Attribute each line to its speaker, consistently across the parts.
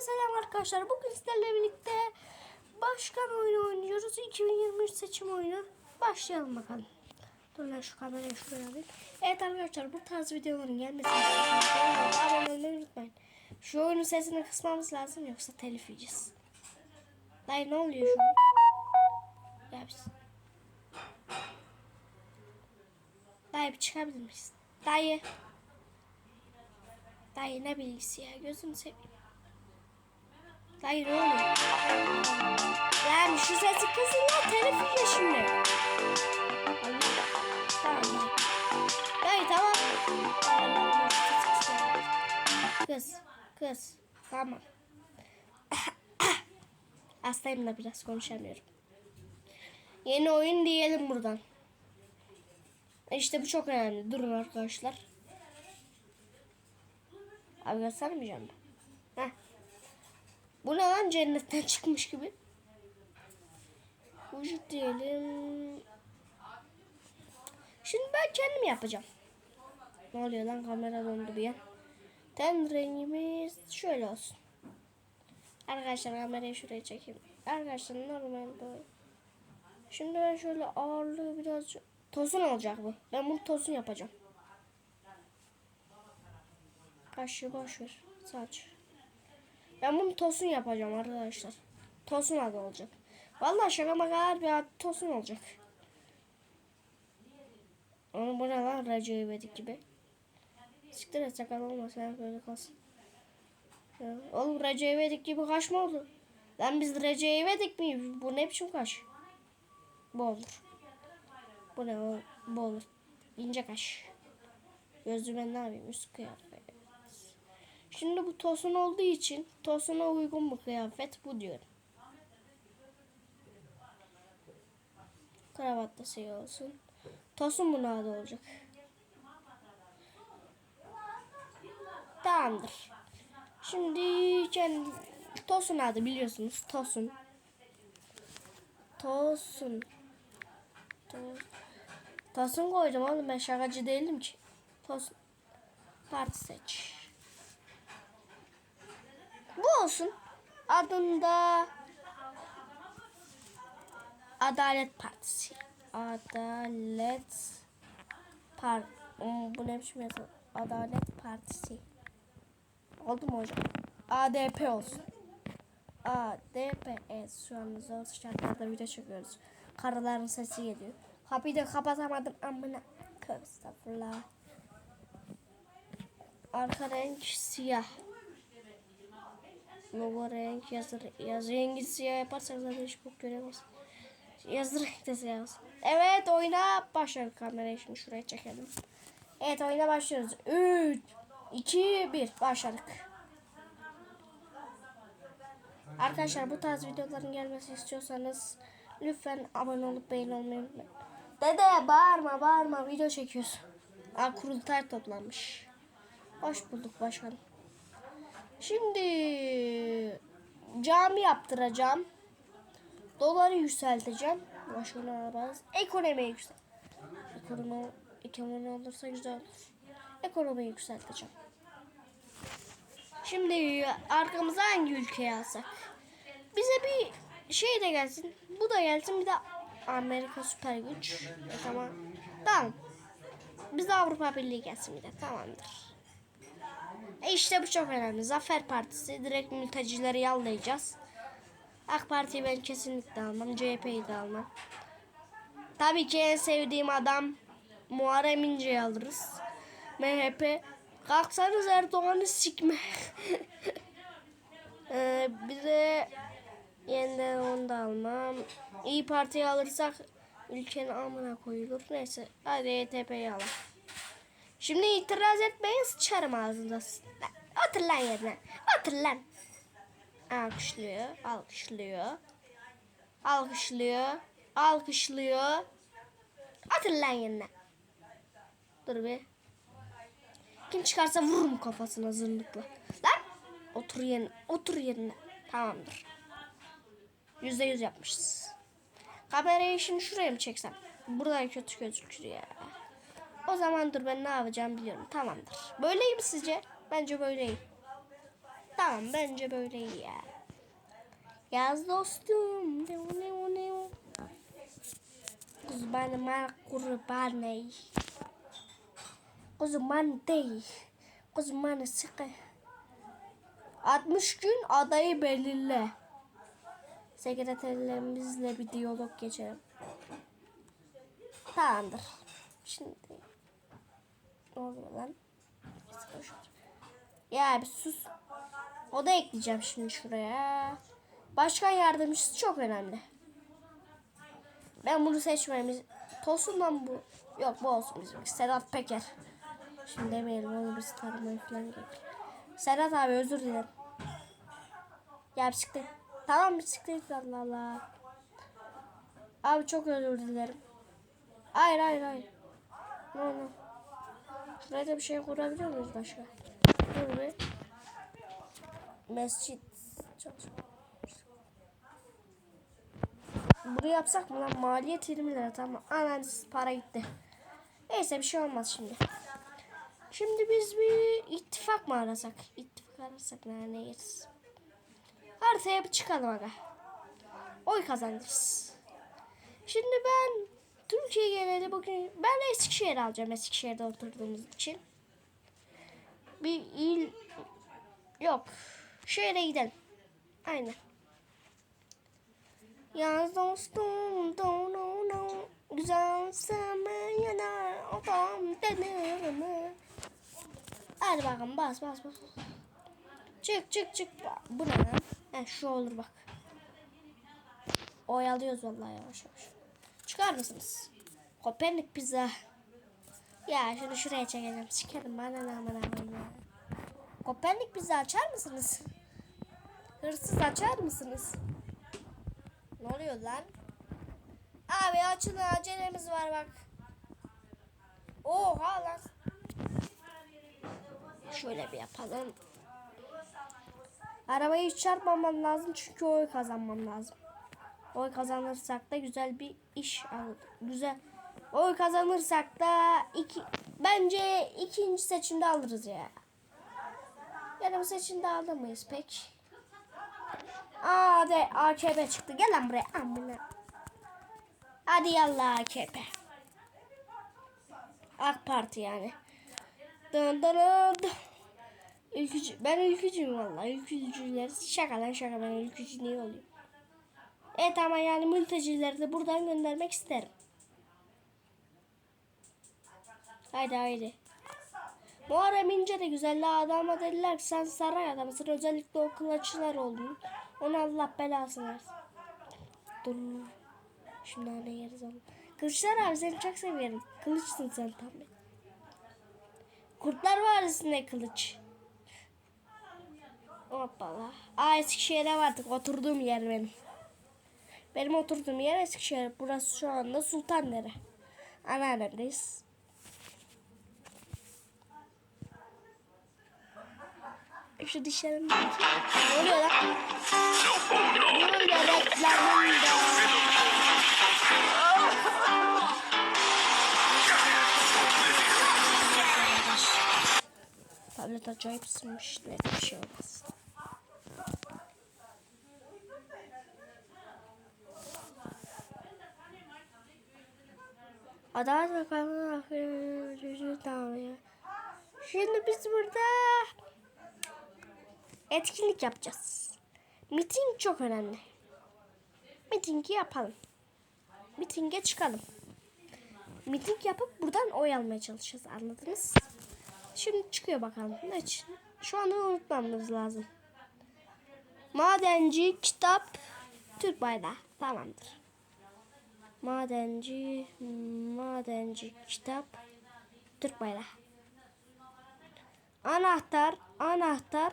Speaker 1: selam arkadaşlar. Bugün sizlerle birlikte başkan oyunu oynuyoruz. 2023 seçim oyunu. Başlayalım bakalım. Dur lan şu kamerayı şuraya alayım. Evet arkadaşlar bu tarz videoların gelmesini abone olmayı unutmayın. Şu oyunun sesini kısmamız lazım yoksa telif yiyeceğiz. Dayı ne oluyor şu an? Ya biz. Dayı bir çıkabilir miyiz? Dayı. Dayı ne bilgisi ya gözünü seveyim. Ne oluyor? Lan şu sesi kızın ya telif yiyeceğiz şimdi. Tamam. Dayı tamam. Kız. Kız. Tamam. Hastayım da biraz konuşamıyorum. Yeni oyun diyelim buradan. İşte bu çok önemli. Durun arkadaşlar. Abi göstermeyeceğim ben. Heh. Bu ne lan cennetten çıkmış gibi. Vücut diyelim. Şimdi ben kendim yapacağım. Ne oluyor lan kamera dondu bir an. Ten rengimiz şöyle olsun. Arkadaşlar kamerayı şuraya çekeyim. Arkadaşlar normal böyle. Şimdi ben şöyle ağırlığı biraz tosun olacak bu. Ben bunu tosun yapacağım. Kaşı boş ver. Saç. Ben bunu tosun yapacağım arkadaşlar. Tosun adı olacak. Vallahi şaka maka bir adı tosun olacak. Ama bu ne lan Recep İvedik gibi. Siktir et sakal olmasın hep böyle kalsın. Ya, oğlum Recep İvedik gibi kaş mı oldu? Lan biz Recep İvedik miyiz? Bu ne biçim kaş? Bu olur. Bu ne? Bu olur. İnce kaş. Gözlü ben ne yapayım? Üst kıyafet. Şimdi bu tosun olduğu için tosuna uygun bir kıyafet bu diyorum. Kravat da şey olsun. Tosun buna adı olacak. Tamamdır. Şimdi kendi Tosun adı biliyorsunuz. Tosun. Tosun. To- Tosun koydum oğlum ben şakacı değilim ki. Tosun. Parti seç. Bu olsun. Adında Adalet Partisi. Adalet Hmm, bu ne biçim yazı? Adalet Partisi. Oldu mu hocam? ADP olsun. ADP. Evet şu an zor şartlarda video çekiyoruz. Karıların sesi geliyor. Kapıyı da kapatamadım amına. Estağfurullah. Arka renk siyah. Logo renk yazı, yazı rengi siyah yaparsak zaten hiç bok göremez. Yazı renk de siyah olsun. Evet oyuna başladık kamerayı şimdi şuraya çekelim. Evet oyuna başlıyoruz. 3, 2, 1 başladık. Arkadaşlar bu tarz videoların gelmesi istiyorsanız lütfen abone olup beğeni olmayı unutmayın. Dede bağırma bağırma video çekiyoruz. Aa, kurultay toplanmış. Hoş bulduk başkanım. Şimdi cami yaptıracağım. Doları yükselteceğim. Başkanı arabaz. Ekonomiyi yükselt. Ekonomi, ekonomi olursa güzel olur. Ekonomiyi yükselteceğim. Şimdi arkamıza hangi ülkeyi alsak? Bize bir şey de gelsin. Bu da gelsin. Bir de Amerika süper güç. E, tamam. Tamam. Bize Avrupa Birliği gelsin bir de. Tamamdır. E işte bu çok önemli. Zafer Partisi. Direkt mültecileri yallayacağız. AK Parti'yi ben kesinlikle almam. CHP'yi de almam. Tabii ki en sevdiğim adam Muharrem İnce'yi alırız. MHP. Kalksanız Erdoğan'ı sikme. ee, bir de yeniden onu da almam. İyi Parti'yi alırsak ülkenin amına koyulur. Neyse hadi ETP'yi alalım. Şimdi itiraz etmeyin sıçarım ağzındasın. Lan, Otur lan yerine. Otur lan. Alkışlıyor. Alkışlıyor. Alkışlıyor. Alkışlıyor. Otur lan yerine. Dur bir. Kim çıkarsa vururum kafasına zırnıkla. Lan. Otur yerine. Otur yerine. Tamamdır. Yüzde yüz yapmışız. Kamerayı şimdi şuraya mı çeksem? Buradan kötü gözükür ya. O zaman dur ben ne yapacağım biliyorum. Tamamdır. Böyleyim sizce? Bence böyleyim. Tamam bence böyle iyi ya. Yaz dostum. Kuzmanıma kurban ey. Kuzman değil. Kuzmanı sıkı. 60 gün adayı belirle. Sekreterlerimizle bir diyalog geçelim. Tamamdır. Şimdi ne oluyor. Ya bir sus. O da ekleyeceğim şimdi şuraya. Başkan yardımcısı çok önemli. Ben bunu seçmemiz. Tosun lan bu. Yok bu olsun bizim. Sedat Peker. Şimdi demeyelim onu biz tanımaya falan gerek. Sedat abi özür dilerim. Ya bisiklet. Tamam bisiklet Allah Allah. Abi çok özür dilerim. Hayır hayır hayır. No no. Şuraya da bir şey kurabiliyor muyuz başka? Dur bir. Mescit. Bunu yapsak mı lan? Maliyet 20 lira tamam. Aman para gitti. Neyse bir şey olmaz şimdi. Şimdi biz bir ittifak mı arasak? İttifak arasak ne yeriz? Haritaya bir çıkalım aga. Oy kazanırız. Şimdi ben Türkiye geneli bugün ben Eskişehir alacağım Eskişehir'de oturduğumuz için. Bir il yok. Şehre gidelim. Aynen. Yaz dostum do no no Güzel sevme yanar adam denir mi? Hadi bakalım bas bas bas. Çık çık çık. Bu ne lan? He şu olur bak. Oyalıyoruz vallahi yavaş yavaş. Çıkar mısınız? Kopernik pizza. Ya şunu şuraya çekelim. Sikerim bana ne amına koyayım ya. Kopernik pizza açar mısınız? Hırsız açar mısınız? Ne oluyor lan? Abi açın acelemiz var bak. Oha lan. Şöyle bir yapalım. Arabayı hiç çarpmamam lazım çünkü oy kazanmam lazım. Oy kazanırsak da güzel bir iş alır. Güzel. Oy kazanırsak da iki bence ikinci seçimde alırız ya. Ya da bu seçimde alamayız pek. Aa de AKP çıktı. Gel lan buraya. Amına. Hadi yallah AKP. AK Parti yani. Dın dın dın. Ülkücü, ben ülkücüyüm valla. Ülkücüler şaka lan şaka ben ülkücü niye olayım? Evet ama yani mültecileri de buradan göndermek isterim. Haydi haydi. Muharrem İnce de güzel adama dediler ki sen saray adamısın. Özellikle o kılıçlar oldun. Ona Allah belasını versin. Dur. Şimdi ne yeriz onu. Kılıçlar abi seni çok seviyorum. Kılıçsın sen tam bir. Kurtlar Vadisi'nde kılıç. Hoppala. Aa Eskişehir'e vardık. Oturduğum yer benim. Benim oturduğum yer Eskişehir. Burası şu anda Sultandere. Anneannemdeyiz. Şu dişlerim. Ne oluyor lan? Bunun bebeklerinde. Tablet acayip ısınmış. Ne bir şey olmaz. Adalet Bakanlığı aferin tamam Şimdi biz burada etkinlik yapacağız. Miting çok önemli. Mitingi yapalım. Mitinge çıkalım. Miting yapıp buradan oy almaya çalışacağız. Anladınız? Şimdi çıkıyor bakalım. Şu an unutmamamız lazım. Madenci, kitap, Türk bayrağı. Tamamdır. Madenci, madenci, kitap, Türk bayrağı. Anahtar, anahtar,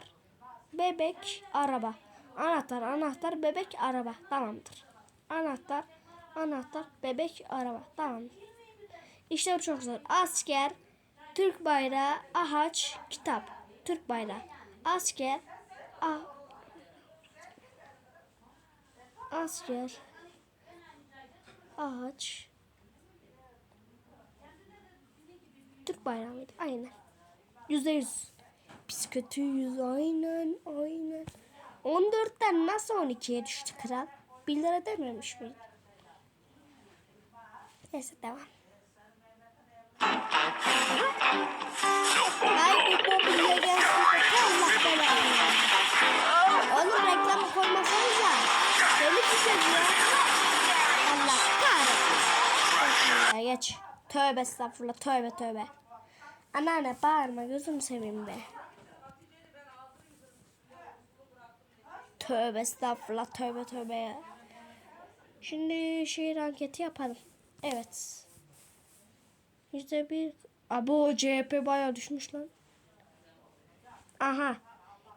Speaker 1: bebek, araba. Anahtar, anahtar, bebek, araba. Tamamdır. Anahtar, anahtar, bebek, araba. Tamamdır. İşte bu çok zor. Asker, Türk bayrağı, ağaç, kitap. Türk bayrağı. Asker, a asker, ağaç, Türk bayrağı mıydı? Aynen. Yüzde yüz. Biz kötüyüz aynen aynen. 14'ten nasıl 12'ye düştü kral? 1 lira dememiş miydi? Neyse devam. Ay geç. Tövbe estağfurullah tövbe tövbe. Anneanne bağırma gözüm seveyim be. Tövbe estağfurullah tövbe tövbe. Şimdi şehir anketi yapalım. Evet. Yüzde bir. Abo CHP bayağı düşmüş lan. Aha.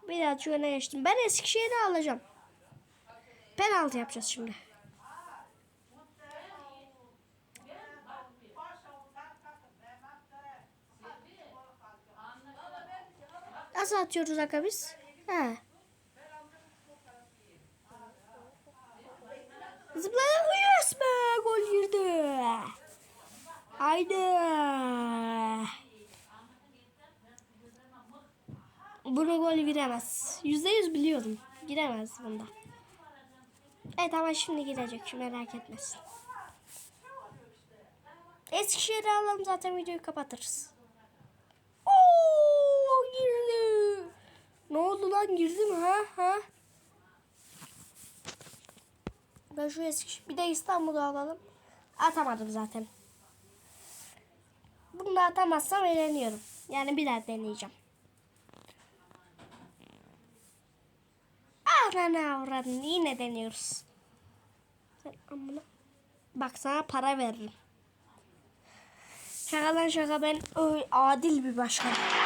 Speaker 1: Birazcık öne geçtim. Ben Eskişehir'i alacağım. Penaltı yapacağız şimdi. Nasıl atıyoruz aga biz? He. Zıplayan be gol girdi. Haydi. Bunu gol giremez. Yüzde yüz biliyordum. Giremez bunda. Evet ama şimdi girecek. Merak etmesin. Eskişehir'i alalım zaten videoyu kapatırız. Oo girdi. Ne oldu lan girdi mi ha ha? Ben şu Eskişehir bir de İstanbul'u alalım. Atamadım zaten. Bunu da atamazsam eğleniyorum. Yani bir daha deneyeceğim. Ananı avradını yine deniyoruz. Sen. Bak sana para veririm. Şakadan şaka ben öyle adil bir başkanım.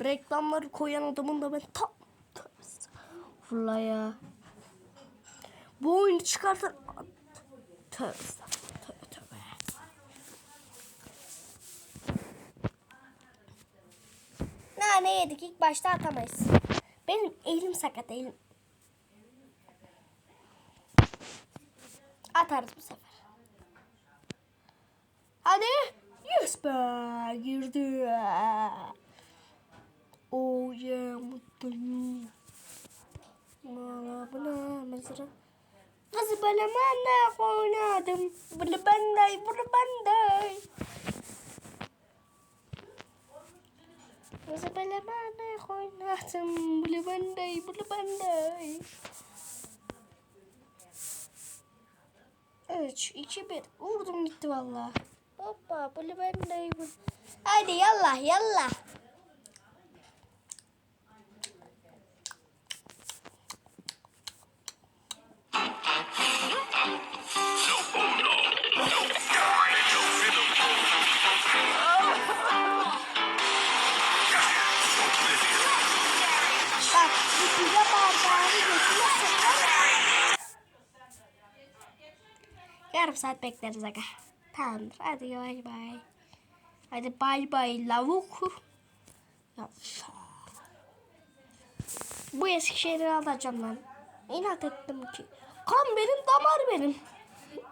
Speaker 1: Reklamları koyan adamın da ben tam Fırla ya. Bu oyunu çıkartır. Tövbe tövbe tövbe. Nane yedik ilk başta atamayız. Benim elim sakat elim. Atarız bu sefer. Hadi. Yes be. Girdi. Oh yeah. Mutluyum. Valla buna mesela. Nasıl böyle ben oynadım. Bunu ben de, bunu ben de. Nasıl ben de oynadım. Bunu ben de, bunu ben de. 3, 2, 1. Vurdum gitti valla. Hoppa bunu bunu- Haydi yallah yallah. Bekleriz aga. Tamamdır. Hadi bay bay. Hadi bay bay lavuk. Bu Eskişehir'i alacağım lan. İnat ettim ki. Kan benim damar benim.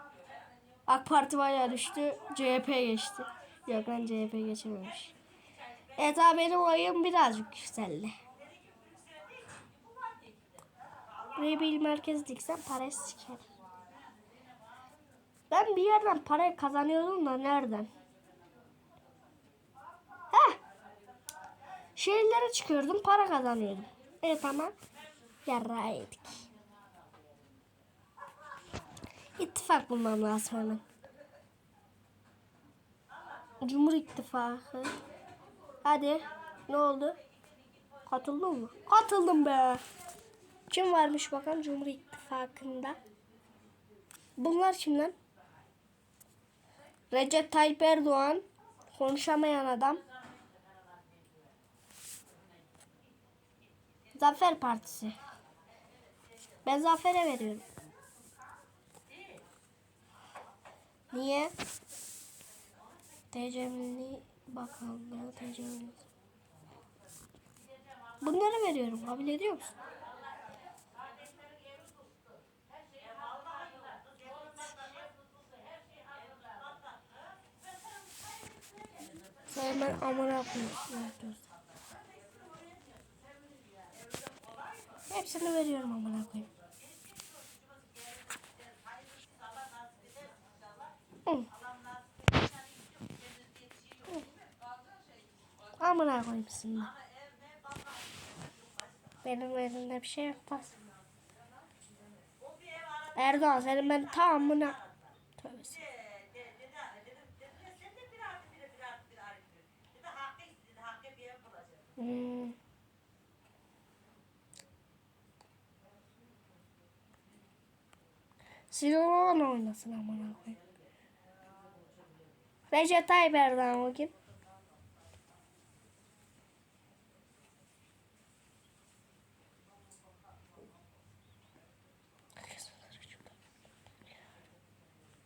Speaker 1: AK Parti bayağı düştü. CHP geçti. Yok lan CHP geçememiş. Evet abi benim oyun birazcık yükseldi. Buraya merkez diksem para siker. Ben bir yerden para kazanıyordum da nereden? Heh. Şehirlere çıkıyordum para kazanıyordum. Evet ama yarrağı yedik. İttifak bulmam lazım hemen. Cumhur İttifakı. Hadi. Ne oldu? Katıldın mı? Katıldım be. Kim varmış bakalım Cumhur İttifakı'nda? Bunlar kim lan? Recep Tayyip Erdoğan. Konuşamayan adam. Zafer Partisi. Ben Zafer'e veriyorum. Niye? TCM'li bakanlığı TCM'li. Bunları veriyorum. Kabul ediyor musun? Ben amına koyuyorum. Hepsini veriyorum amına koyayım. Amına koyayım şimdi. Benim elimde bir şey yapmaz. Erdoğan senin ben tamamına Tövbe Hmm. Sinan oynasın amına koyayım. Recep Tayyip Erdoğan bugün.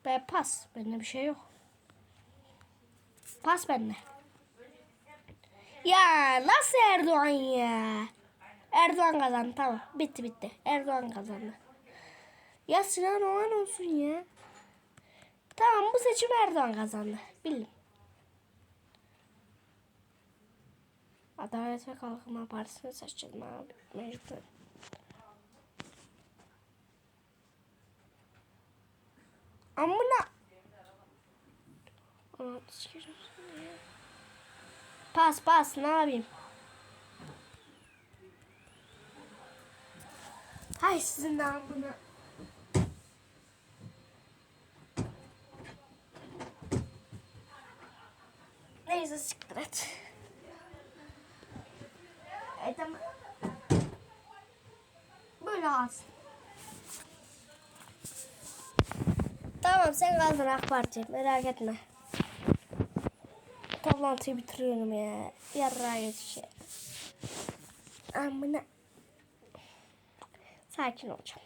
Speaker 1: Ben pas. Bende bir şey yok. Pas bende. Ya nasıl Erdoğan ya? Erdoğan kazandı tamam. Bitti bitti. Erdoğan kazandı. Ya Sinan Oğan olsun ya. Tamam bu seçim Erdoğan kazandı. Bildim. Adalet ve Kalkınma Partisi'ni seçelim abi. Mecbur. Amına. Seni ya. Pas pas ne yapayım? Hay sizin de amına. Neyse siktir et. E tamam. Böyle alsın. Tamam sen kaldın AK Parti merak etme. Toplantıyı bitiriyorum ya. Yarrağa yetişe. Amına. Sakin olacağım.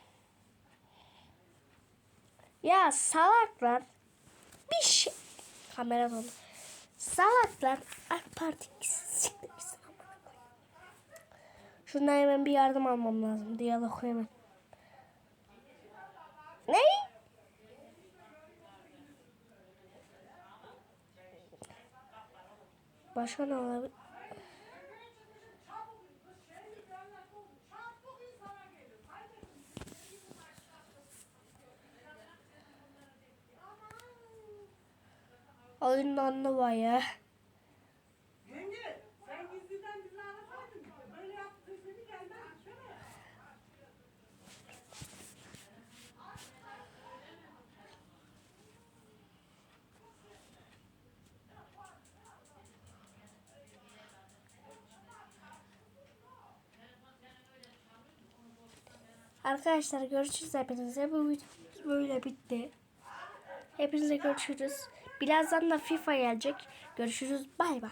Speaker 1: Ya salaklar bir şey. Kamera dolu. Salaklar AK Parti siktir gitsin amına hemen bir yardım almam lazım. Diyalog hemen. Ne? Başka ne olabilir? Oyundan da var ya.
Speaker 2: Yenge, sen gizliden bizi arataydın. Böyle yaptın seni gelmez. Şöyle.
Speaker 1: Arkadaşlar görüşürüz hepinize. Bu video böyle bitti. Hepinize görüşürüz. Birazdan da FIFA gelecek. Görüşürüz. Bay bay.